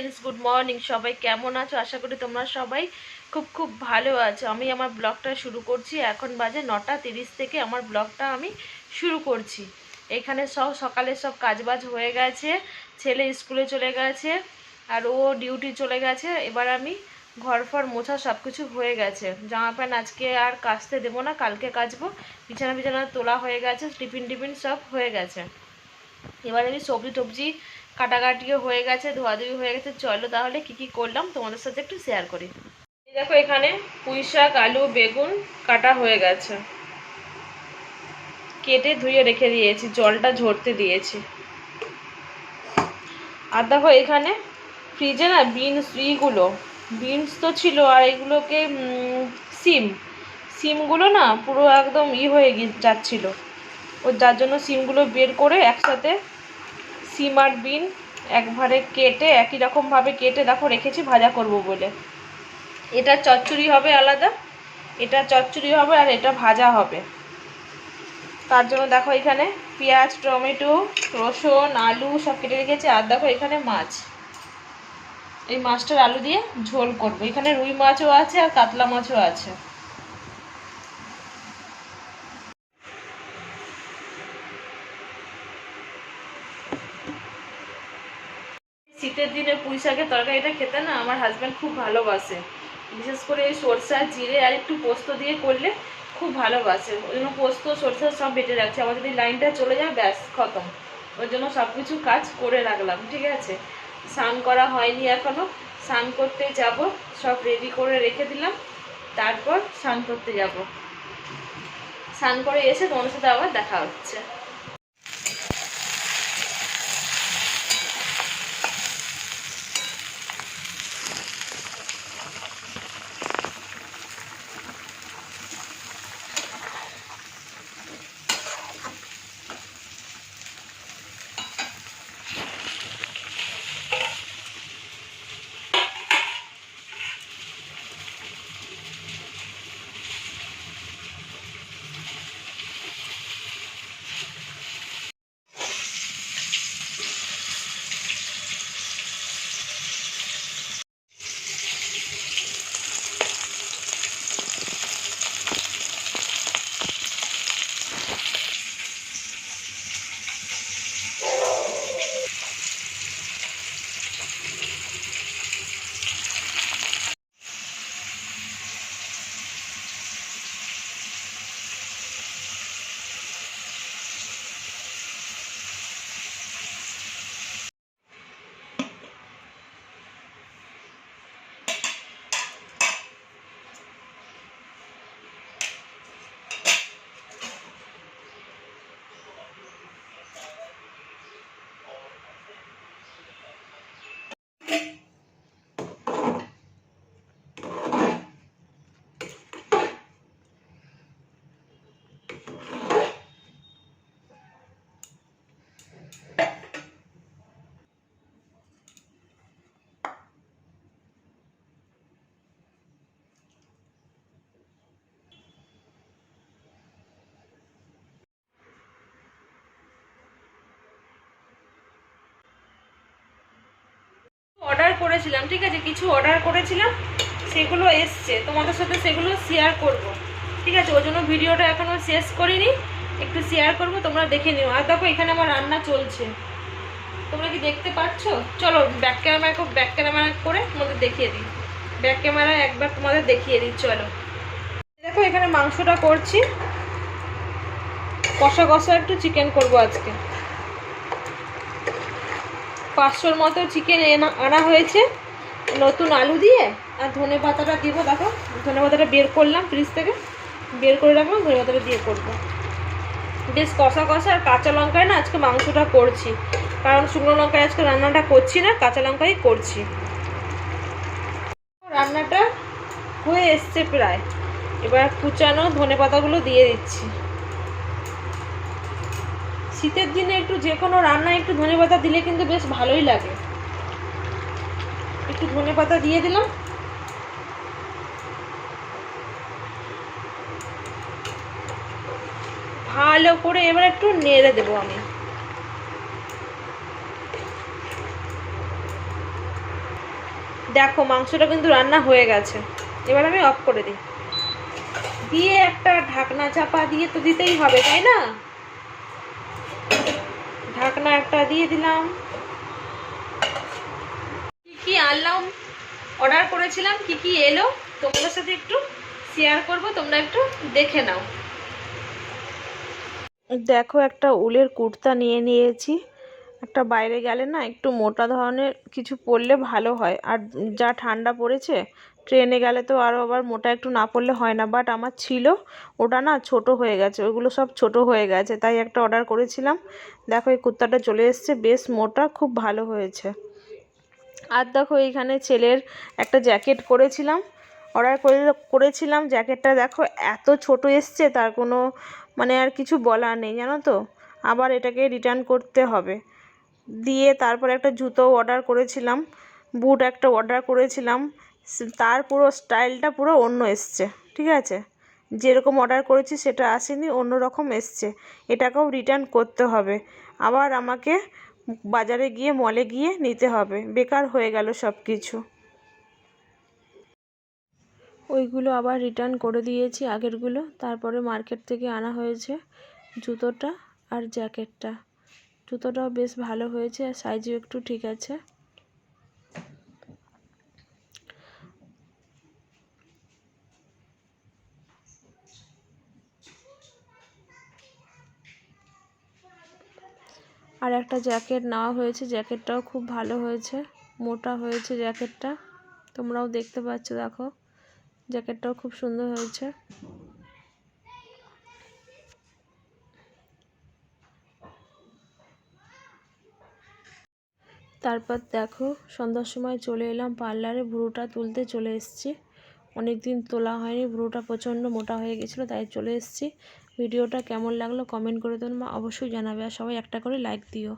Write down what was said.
Friends good morning সবাই কেমন আছো? আশা করি তোমরা সবাই খুব খুব ভালো আছো। আমি আমার ব্লগটা শুরু করছি। এখন বাজে নটা তিরিশ থেকে আমার ব্লগটা আমি শুরু করছি। এখানে সব সকালে সব কাজবাজ হয়ে গেছে। ছেলে স্কুলে চলে গেছে আর ও ডিউটি চলে গেছে। এবার আমি ঘর ফর মোছা সব কিছু হয়ে গেছে। জামা প্যান্ট আজকে আর কাচতে দেবো না, কালকে কাচবো। বিছানা বিছানা তোলা হয়ে গেছে, টিফিন টিফিন সব হয়ে গেছে। এবার আমি সবজি টবজি কাটাকাটিও হয়ে গেছে, ধোয়াধুয়ি হয়ে গেছে। চলো তাহলে কি কি করলাম তোমাদের সাথে একটু শেয়ার করি। দেখো এখানে পুঁই শাক, আলু, বেগুন কাটা হয়ে গেছে। কেটে ধুয়ে রেখে দিয়েছি, জলটা ঝরতে দিয়েছি। আর দেখো এখানে ফ্রিজে না বিনস ইগুলো বিনস তো ছিল আর এগুলোকে সিম। সিমগুলো না পুরো একদম ই হয়ে যাচ্ছিল। ও যার জন্য সিমগুলো বের করে একসাথে সিম আর বিন একবারে কেটে, একই রকমভাবে কেটে দেখো রেখেছি, ভাজা করব বলে। এটা চচ্চড়ি হবে আলাদা, এটা চচ্চড়ি হবে আর এটা ভাজা হবে। তার জন্য দেখো এখানে পেঁয়াজ, টমেটো, রসুন, আলু সব কেটে রেখেছি, আর দেখো এখানে মাছ। এই মাছটার আলু দিয়ে ঝোল করব। এখানে রুই মাছও আছে আর কাতলা মাছও আছে। শীতের দিনে পুঁই শাকের তরকারিটা খেতে না আমার হাজব্যান্ড খুব ভালোবাসে। বিশেষ করে এই সরষা, জিরে আর একটু পোস্ত দিয়ে করলে খুব ভালোবাসে। ওই জন্য পোস্ত, সরষা সব বেটে রাখছে। আমার যদি লাইনটা চলে যায়, ব্যাস, খতম। ওই জন্য সব কিছু কাজ করে রাখলাম, ঠিক আছে? স্নান করা হয়নি এখনও স্নান করতে যাব, সব রেডি করে রেখে দিলাম। তারপর স্নান করতে যাব। স্নান করে এসে তোমার সাথে আবার দেখা হচ্ছে। করেছিলাম, ঠিক আছে? কিছু অর্ডার করেছিলাম, সেগুলো এসছে। তোমাদের সাথে সেগুলো শেয়ার করব, ঠিক আছে? ওই জন্য ভিডিওটা এখনও শেষ করিনি, একটু শেয়ার করব, তোমরা দেখে নিও। আর দেখো, এখানে আমার রান্না চলছে। তোমরা কি দেখতে পাচ্ছ? চলো ব্যাক ক্যামেরা খুব ব্যাক ক্যামেরা করে তোমাদের দেখিয়ে দিই। ব্যাক ক্যামেরা একবার তোমাদের দেখিয়ে দিই, চলো। দেখো, এখানে মাংসটা করছি। কষা কষা একটু চিকেন করব আজকে। পাঁচশোর মতো চিকেন আনা হয়েছে। নতুন আলু দিয়ে, আর ধনে পাতাটা দিব, দেখো। ধনে পাতাটা বের করলাম ফ্রিজ থেকে। বের করে রাখলাম, ধনে পাতাটা দিয়ে করব। বেশ কষা কষা, আর কাঁচা লঙ্কায় না আজকে মাংসটা করছি। কারণ শুকনো লঙ্কায় আজকে রান্নাটা করছি না, কাঁচা লঙ্কাই করছি। রান্নাটা হয়ে এসছে প্রায়। এবার কুচানো ধনে পাতাগুলো দিয়ে দিচ্ছি। শীতের দিনে একটু যে কোনো রান্নায় একটু ধনে পাতা দিলে কিন্তু বেশ ভালোই লাগে। একটু ধনে পাতা দিয়ে দিলাম। ভালো করে এবার একটু নেড়ে দেবো আমি। দেখো, মাংসটা কিন্তু রান্না হয়ে গেছে। এবার আমি অফ করে দিই। দিয়ে একটা ঢাকনা চাপা দিয়ে তো দিতেই হবে, তাই না? ঢাকনা একটা দিয়ে দিলাম। কি কি আনলাম? অর্ডার করেছিলাম, কি কি এলো? তোমাদের সাথে একটু শেয়ার করব, তোমরা একটু দেখে নাও। দেখো, একটা উলের কুর্তা নিয়ে নিয়েছি। একটা বাইরে গেলে না একটু মোটা ধরনের কিছু পরলে ভালো হয়। আর যা ঠান্ডা পড়েছে ট্রেনে গেলে তো আরও আবার মোটা একটু না পড়লে হয় না বাট আমার ছিল, ওটা না ছোট হয়ে গেছে, ওগুলো সব ছোট হয়ে গেছে, তাই একটা অর্ডার করেছিলাম। দেখো এই কুর্তাটা চলে এসছে, বেশ মোটা, খুব ভালো হয়েছে। আর দেখো এইখানে ছেলের একটা জ্যাকেট করেছিলাম অর্ডার করে, করেছিলাম জ্যাকেটটা দেখো এত ছোট এসছে, তার কোনো মানে আর কিছু বলার নেই, জানো তো? আবার এটাকে রিটার্ন করতে হবে। দিয়ে তারপর একটা জুতো অর্ডার করেছিলাম বুট একটা অর্ডার করেছিলাম তার পুরো স্টাইলটা পুরো অন্য এসছে, ঠিক আছে? যেরকম অর্ডার করেছি সেটা আসেনি, অন্য রকম এসছে। এটাকেও রিটার্ন করতে হবে। আবার আমাকে বাজারে গিয়ে মলে গিয়ে নিতে হবে। বেকার হয়ে গেল সব কিছু ওইগুলো আবার রিটার্ন করে দিয়েছি আগেরগুলো। তারপরে মার্কেট থেকে আনা হয়েছে জুতোটা আর জ্যাকেটটা জুতোটাও বেশ ভালো হয়েছে আর সাইজও একটু ঠিক আছে। আর একটা জ্যাকেট নেওয়া হয়েছে, জ্যাকেটটাও খুব ভালো হয়েছে, মোটা হয়েছে জ্যাকেটটা। তোমরাও দেখতে পাচ্ছ, দেখো, জ্যাকেটটাও খুব সুন্দর হয়েছে। তারপর দেখো, সন্ধ্যার সময় চলে এলাম পার্লারে ভুরুটা তুলতে চলে এসেছি। অনেক দিন তোলা হয়নি ভুরুটা প্রচণ্ড মোটা হয়ে গেছিল, তাই চলে এসেছি। ভিডিওটা কেমন লাগল কমেন্ট করে দেবেন অবশ্যই জানাবে আর সবাই একটা করে লাইক দিও।